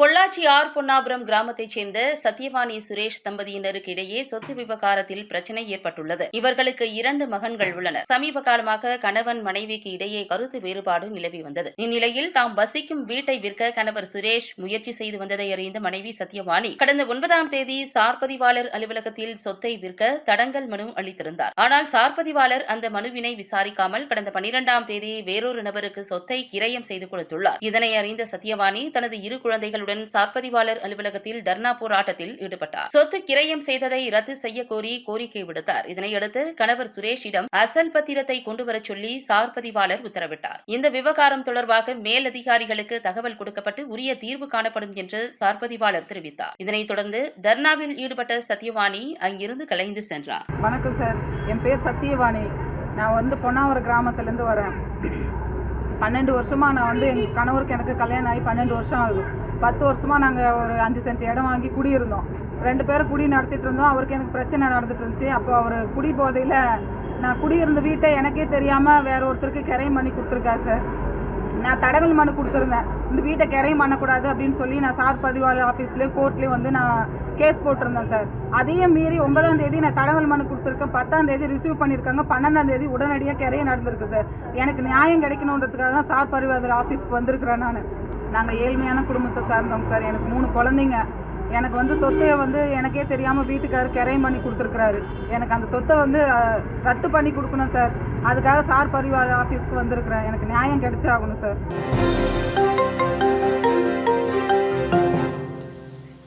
Pollachi R Ponnapuram கிராமத்தைச் சேர்ந்த சத்யவாணி சுரேஷ் தம்பதியினருக்கு இடையே சொத்து விவகாரத்தில் பிரச்சனை ஏற்பட்டுள்ளது. இவர்களுக்கு இரண்டு மகன்கள் உள்ளனர். சமீப காலமாக கணவன் மனைவிக்கு இடையே கருத்து வேறுபாடு நிலவி வந்தது. இந்நிலையில் தாம் வசிக்கும் வீட்டை விற்க கணவர் சுரேஷ் முயற்சி செய்து வந்ததை அறிந்த மனைவி சத்யவாணி கடந்த ஒன்பதாம் தேதி சார்பதிவாளர் அலுவலகத்தில் சொத்தை விற்க தடங்கல் மனு அளித்திருந்தார். ஆனால் சார்பதிவாளர் அந்த மனுவினை விசாரிக்காமல் கடந்த பனிரெண்டாம் தேதி வேறொரு நபருக்கு சொத்தை கிரயம் செய்து கொடுத்துள்ளார். இதனை அறிந்த சத்யவாணி தனது இரு குழந்தைகள் குழந்தைகளுடன் சார்பதிவாளர் அலுவலகத்தில் தர்ணா போராட்டத்தில் ஈடுபட்டார். சொத்து கிரயம் செய்ததை ரத்து செய்ய கோரி கோரிக்கை விடுத்தார். இதனையடுத்து கணவர் சுரேஷிடம் அசல் பத்திரத்தை கொண்டுவரச் சொல்லி சார்பதிவாளர் உத்தரவிட்டார். இந்த விவகாரம் தொடர்பாக மேலதிகாரிகளுக்கு தகவல் கொடுக்கப்பட்டு உரிய தீர்வு காணப்படும் என்று சார்பதிவாளர் தெரிவித்தார். இதனைத் தொடர்ந்து தர்ணாவில் ஈடுபட்ட சத்யவாணி அங்கிருந்து கலைந்து சென்றார். வணக்கம் சார். என் பேர் சத்யவாணி. நான் வந்து பொன்னாவரம் கிராமத்திலேருந்து வரேன். பன்னெண்டு வருஷமாக நான் வந்து எங்கள் கணவருக்கு எனக்கு கல்யாணம் ஆகி பன்னெண்டு வருஷம் ஆகுது. பத்து வருஷமாக நாங்கள் ஒரு அஞ்சு சென்ட் இடம் வாங்கி குடியிருந்தோம். ரெண்டு பேரும் குடி நடத்திட்டு இருந்தோம். அவருக்கு எனக்கு பிரச்சனை நடந்துட்டு இருந்துச்சு. அப்போ அவர் குடி போதையில் நான் குடியிருந்த வீட்டை எனக்கே தெரியாமல் வேற ஒருத்தருக்கு கிரையம் பண்ணி கொடுத்துருக்கா சார். நான் தடங்கல் மனு கொடுத்துருந்தேன். இந்த வீட்டை கிரையம் பண்ணக்கூடாது அப்படின்னு சொல்லி நான் சார் பதிவாளர் ஆஃபீஸ்லேயும் கோர்ட்லேயும் வந்து நான் கேஸ் போட்டிருந்தேன் சார். அதையும் மீறி ஒன்பதாம் தேதி நான் தடங்கல் மனு கொடுத்துருக்கேன். பத்தாம் தேதி ரிசீவ் பண்ணியிருக்காங்க. பன்னெண்டாம் தேதி உடனடியாக கிரையம் நடந்திருக்கு சார். எனக்கு நியாயம் கிடைக்கணுன்றதுக்காக தான் சார் பதிவாளர் ஆஃபீஸ்க்கு வந்திருக்கிறேன் நான். நாங்கள் ஏழ்மையான குடும்பத்தை சார்ந்தவங்க சார். எனக்கு மூணு குழந்தைங்க. எனக்கு வந்து சொத்தை வந்து எனக்கே தெரியாமல் வீட்டுக்காரர் கிரையம் பண்ணி கொடுத்துருக்குறாரு. எனக்கு அந்த சொத்தை வந்து ரத்து பண்ணி கொடுக்கணும் சார். அதுக்காக சார் பரிவார ஆஃபீஸ்க்கு வந்திருக்கிறேன். எனக்கு நியாயம் கிடைச்சாகணும் சார்.